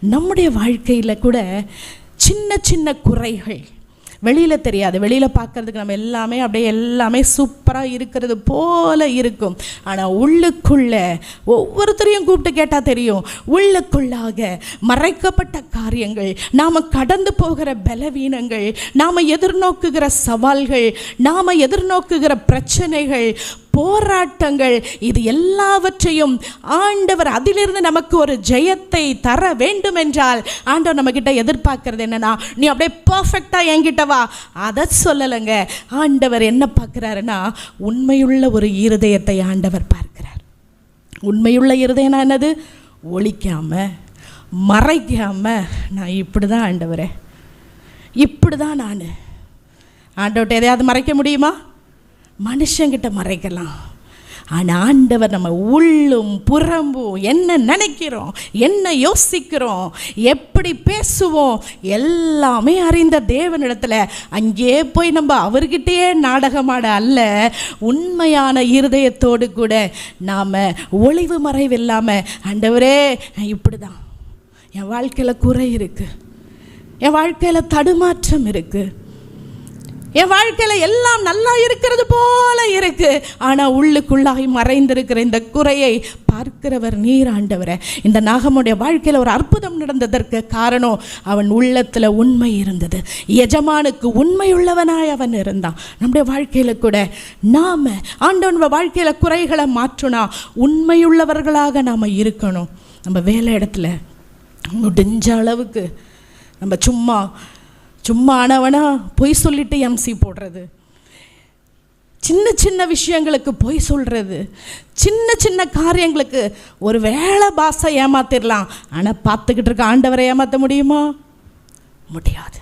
நம்முடைய வாழ்க்கையில் கூட சின்ன சின்ன குறைகள். வெளியில் தெரியாது. வெளியில் பார்க்குறதுக்கு நம்ம எல்லாமே அப்படியே எல்லாமே சூப்பராக இருக்கிறது போல இருக்கும். ஆனால் உள்ளுக்குள்ளே ஒவ்வொருத்தரையும் கூப்பிட்டு கேட்டால் தெரியும். உள்ளுக்குள்ளாக மறைக்கப்பட்ட காரியங்கள் நாம் கடந்து போகிற பலவீனங்கள் நாம் எதிர்நோக்குகிற சவால்கள் நாம் எதிர்நோக்குகிற பிரச்சனைகள் போராட்டங்கள் இது எல்லாவற்றையும் ஆண்டவர் அதிலிருந்து நமக்கு ஒரு ஜெயத்தை தர வேண்டும் என்றால் ஆண்டவர் நம்மக்கிட்ட எதிர்பார்க்கறது என்னன்னா நீ அப்படியே பர்ஃபெக்டாக என்கிட்ட வா. அதை சொல்லலைங்க. ஆண்டவர் என்ன பார்க்குறாருன்னா உண்மையுள்ள ஒரு இருதயத்தை ஆண்டவர் பார்க்கிறார். உண்மையுள்ள இருதயம்னா என்னது? ஒழிக்காம மறைக்காம நான் இப்படி தான் ஆண்டவரே. இப்படி தான் நான். ஆண்டவர்கிட்ட எதையாவது மறைக்க முடியுமா? மனுஷங்கிட்ட மறைக்கலாம். ஆனால் ஆண்டவர் நம்ம உள்ளும் புறம்பும் என்ன நினைக்கிறோம் என்ன யோசிக்கிறோம் எப்படி பேசுவோம் எல்லாமே அறிந்த தேவனிடத்தில் அங்கே போய் நம்ம அவர்கிட்டயே நாடகமாட அல்ல உண்மையான இருதயத்தோடு கூட நாம் ஒளிவு மறைவில்லாமல் ஆண்டவரே இப்படி தான் என் வாழ்க்கையில் குறை இருக்குது என் வாழ்க்கையில் தடுமாற்றம் இருக்குது என் வாழ்க்கையில் எல்லாம் நல்லா இருக்கிறது போல இருக்கு. ஆனால் உள்ளுக்குள்ளாய் மறைந்திருக்கிற இந்த குறையை பார்க்கிறவர் நீர் இந்த நாகமுடைய வாழ்க்கையில் ஒரு அற்புதம் நடந்ததற்கு காரணம் அவன் உள்ளத்தில் உண்மை இருந்தது. எஜமானுக்கு உண்மையுள்ளவனாய் அவன் இருந்தான். நம்முடைய வாழ்க்கையில் கூட நாம் ஆண்டவன் வாழ்க்கையில் குறைகளை மாற்றுனா உண்மையுள்ளவர்களாக நாம் இருக்கணும். நம்ம வேலை இடத்துல முடிஞ்ச அளவுக்கு நம்ம சும்மா சும்மா ஆனவனா பொய் சொல்லிட்டு எம்சி போடுறது. சின்ன சின்ன விஷயங்களுக்கு பொய் சொல்கிறது சின்ன சின்ன காரியங்களுக்கு ஒரு வேளை பாசை ஏமாத்திடலாம் ஆனால் பார்த்துக்கிட்டு இருக்க ஆண்டவரை ஏமாற்ற முடியுமா? முடியாது.